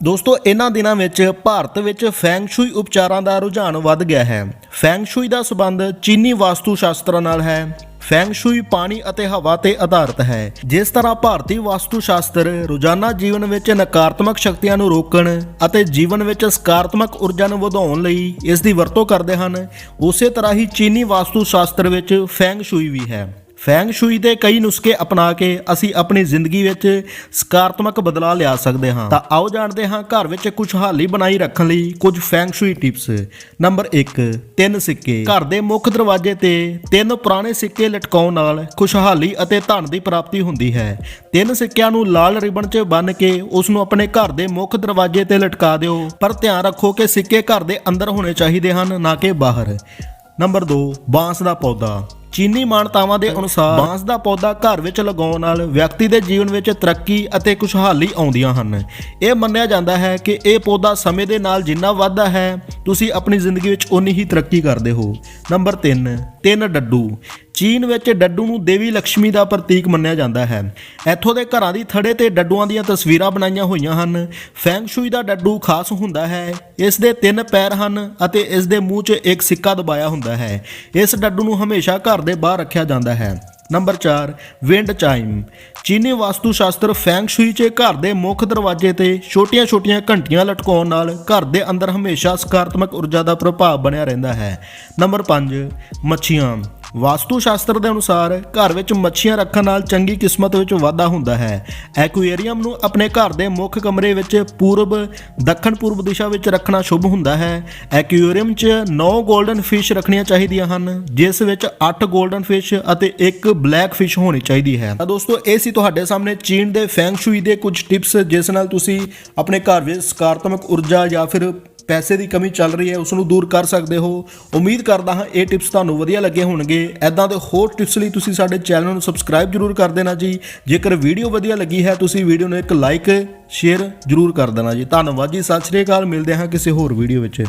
ਦੋਸਤੋ, ਇਹਨਾਂ ਦਿਨਾਂ ਵਿੱਚ ਭਾਰਤ ਵਿੱਚ ਫੈਂਗ ਸ਼ੂਈ ਉਪਚਾਰਾਂ ਦਾ ਰੁਝਾਨ ਵੱਧ ਗਿਆ ਹੈ। ਫੈਂਗ ਸ਼ੂਈ ਦਾ ਸਬੰਧ ਚੀਨੀ ਵਾਸਤੂ ਸ਼ਾਸਤਰ ਨਾਲ ਹੈ। ਫੈਂਗ ਸ਼ੂਈ ਪਾਣੀ ਅਤੇ ਹਵਾ ਤੇ ਆਧਾਰਿਤ ਹੈ। ਜਿਸ ਤਰ੍ਹਾਂ ਭਾਰਤੀ ਵਾਸਤੂ ਸ਼ਾਸਤਰ ਰੋਜ਼ਾਨਾ ਜੀਵਨ ਵਿੱਚ ਨਕਾਰਾਤਮਕ ਸ਼ਕਤੀਆਂ ਨੂੰ ਰੋਕਣ ਅਤੇ ਜੀਵਨ ਵਿੱਚ ਸਕਾਰਾਤਮਕ ਊਰਜਾ ਨੂੰ ਵਧਾਉਣ ਲਈ ਇਸ ਦੀ ਵਰਤੋਂ ਕਰਦੇ ਹਨ, ਉਸੇ ਤਰ੍ਹਾਂ ਹੀ ਚੀਨੀ ਵਾਸਤੂ ਸ਼ਾਸਤਰ ਵਿੱਚ ਫੈਂਗ ਸ਼ੂਈ ਵੀ ਹੈ। ਫੈਂਗ ਸ਼ੂਈ ਦੇ ਕਈ ਨੁਸਖੇ ਅਪਣਾ ਕੇ ਅਸੀਂ ਆਪਣੀ ਜ਼ਿੰਦਗੀ ਵਿੱਚ ਸਕਾਰਾਤਮਕ ਬਦਲਾਅ ਲਿਆ ਸਕਦੇ ਹਾਂ। ਤਾਂ ਆਓ ਜਾਣਦੇ ਹਾਂ ਘਰ ਵਿੱਚ ਖੁਸ਼ਹਾਲੀ ਬਣਾਈ ਰੱਖਣ ਲਈ ਕੁਝ ਫੈਂਗ ਸ਼ੂਈ ਟਿਪਸ। ਨੰਬਰ 1 ਤਿੰਨ ਸਿੱਕੇ। ਘਰ ਦੇ ਮੁੱਖ ਦਰਵਾਜ਼ੇ ਤੇ ਤਿੰਨ ਪੁਰਾਣੇ ਸਿੱਕੇ ਲਟਕਾਉਣ ਨਾਲ ਖੁਸ਼ਹਾਲੀ ਅਤੇ ਧਨ ਦੀ ਪ੍ਰਾਪਤੀ ਹੁੰਦੀ ਹੈ। ਤਿੰਨ ਸਿੱਕਿਆਂ ਨੂੰ ਲਾਲ ਰਿਬਨ 'ਚ ਬੰਨ੍ਹ ਕੇ ਉਸ ਨੂੰ ਆਪਣੇ ਘਰ ਦੇ ਮੁੱਖ ਦਰਵਾਜ਼ੇ ਤੇ ਲਟਕਾ ਦਿਓ। ਪਰ ਧਿਆਨ ਰੱਖੋ ਕਿ ਸਿੱਕੇ ਘਰ ਦੇ ਅੰਦਰ ਹੋਣੇ ਚਾਹੀਦੇ ਹਨ, ਨਾ ਕਿ ਬਾਹਰ। ਨੰਬਰ 2 ਬਾਂਸ ਦਾ ਪੌਦਾ। ਚੀਨੀ ਮਾਨਤਾਵਾਂ ਦੇ ਅਨੁਸਾਰ ਬਾਂਸ ਦਾ ਪੌਦਾ ਘਰ ਵਿੱਚ ਲਗਾਉਣ ਨਾਲ ਵਿਅਕਤੀ ਦੇ ਜੀਵਨ ਵਿੱਚ ਤਰੱਕੀ ਅਤੇ ਖੁਸ਼ਹਾਲੀ ਆਉਂਦੀਆਂ ਹਨ। ਇਹ ਮੰਨਿਆ ਜਾਂਦਾ ਹੈ ਕਿ ਇਹ ਪੌਦਾ ਸਮੇਂ ਦੇ ਨਾਲ ਜਿੰਨਾ ਵੱਧਦਾ ਹੈ, ਤੁਸੀਂ ਆਪਣੀ ਜ਼ਿੰਦਗੀ ਵਿੱਚ ਉਨੀ ਹੀ ਤਰੱਕੀ ਕਰਦੇ ਹੋ। ਨੰਬਰ 3 ਤਿੰਨ ਡੱਡੂ। ਚੀਨ ਵਿੱਚ ਡੱਡੂ ਨੂੰ ਦੇਵੀ ਲక్ష్ਮੀ ਦਾ ਪ੍ਰਤੀਕ ਮੰਨਿਆ ਜਾਂਦਾ ਹੈ। ਇੱਥੋਂ ਦੇ ਘਰਾਂ ਦੀ ਥੜੇ ਤੇ ਡੱਡੂਆਂ ਦੀਆਂ ਤਸਵੀਰਾਂ ਬਣਾਈਆਂ ਹੋਈਆਂ ਹਨ। ਫੈਂਗ ਸ਼ੂਈ ਦਾ ਡੱਡੂ ਖਾਸ ਹੁੰਦਾ ਹੈ। ਇਸ ਦੇ ਤਿੰਨ ਪੈਰ ਹਨ ਅਤੇ ਇਸ ਦੇ ਮੂੰਹ 'ਚ ਇੱਕ ਸਿੱਕਾ ਦਬਾਇਆ ਹੁੰਦਾ ਹੈ। ਇਸ ਡੱਡੂ ਨੂੰ ਹਮੇਸ਼ਾ ਘਰ ਦੇ ਬਾਹਰ ਰੱਖਿਆ ਜਾਂਦਾ ਹੈ। Number 4 wind chime. ਚੀਨੀ ਵਾਸਤੂ ਸ਼ਾਸਤਰ ਫੈਂਗ ਸ਼ੂਈ 'ਚ ਘਰ ਦੇ ਮੁੱਖ ਦਰਵਾਜ਼ੇ ਤੇ ਛੋਟੀਆਂ-ਛੋਟੀਆਂ ਘੰਟੀਆਂ ਲਟਕਾਉਣ ਨਾਲ ਘਰ ਦੇ ਅੰਦਰ ਹਮੇਸ਼ਾ ਸਕਾਰਾਤਮਕ ਊਰਜਾ ਦਾ ਪ੍ਰਭਾਵ ਬਣਿਆ ਰਹਿੰਦਾ ਹੈ। ਨੰਬਰ 5 ਮੱਛੀਆਂ। ਵਾਸਤੂ ਸ਼ਾਸਤਰ ਦੇ ਅਨੁਸਾਰ ਘਰ ਵਿੱਚ ਮੱਛੀਆਂ ਰੱਖਣ ਨਾਲ ਚੰਗੀ ਕਿਸਮਤ ਵਿੱਚ ਵਾਧਾ ਹੁੰਦਾ ਹੈ। ਐਕੁਏਰੀਅਮ ਨੂੰ ਆਪਣੇ ਘਰ ਦੇ ਮੁੱਖ ਕਮਰੇ ਵਿੱਚ ਪੂਰਬ ਦੱਖਣ ਪੂਰਬ ਦਿਸ਼ਾ ਵਿੱਚ ਰੱਖਣਾ ਸ਼ੁਭ ਹੁੰਦਾ ਹੈ। ਐਕੁਏਰੀਅਮ 'ਚ 9 골ਡਨ ਫਿਸ਼ ਰੱਖਣੀਆਂ ਚਾਹੀਦੀਆਂ ਹਨ, ਜਿਸ ਵਿੱਚ 8 골ਡਨ ਫਿਸ਼ ਅਤੇ ਇੱਕ ਬਲੈਕ ਫਿਸ਼ ਹੋਣੀ ਚਾਹੀਦੀ ਹੈ। ਤਾਂ ਦੋਸਤੋ, ਇਹ ਸੀ ਤੁਹਾਡੇ ਸਾਹਮਣੇ ਚੀਨ ਦੇ ਫੈਂਗ ਸ਼ੂਈ ਦੇ ਕੁਝ ਟਿਪਸ, ਜਿਸ ਨਾਲ ਤੁਸੀਂ ਆਪਣੇ ਘਰ ਵਿੱਚ ਸਕਾਰਾਤਮਕ ਊਰਜਾ ਜਾਂ ਫਿਰ ਪੈਸੇ ਦੀ ਕਮੀ ਚੱਲ ਰਹੀ ਹੈ ਉਸ ਨੂੰ ਦੂਰ ਕਰ ਸਕਦੇ ਹੋ। ਉਮੀਦ ਕਰਦਾ ਹਾਂ ਇਹ ਟਿਪਸ ਤੁਹਾਨੂੰ ਵਧੀਆ ਲੱਗੇ ਹੋਣਗੇ। ਐਦਾਂ ਦੇ ਹੋਰ ਟਿਪਸ ਲਈ ਤੁਸੀਂ ਸਾਡੇ ਚੈਨਲ ਨੂੰ ਸਬਸਕ੍ਰਾਈਬ ਜਰੂਰ ਕਰ ਦੇਣਾ ਜੀ। ਜੇਕਰ ਵੀਡੀਓ ਵਧੀਆ ਲੱਗੀ ਹੈ, ਤੁਸੀਂ ਵੀਡੀਓ ਨੂੰ ਇੱਕ ਲਾਈਕ ਸ਼ੇਅਰ ਜਰੂਰ ਕਰ ਦੇਣਾ ਜੀ। ਧੰਨਵਾਦ ਜੀ, ਸਤਿ ਸ਼੍ਰੀ ਅਕਾਲ। ਮਿਲਦੇ ਹਾਂ ਕਿਸੇ ਹੋਰ ਵੀਡੀਓ ਵਿੱਚ।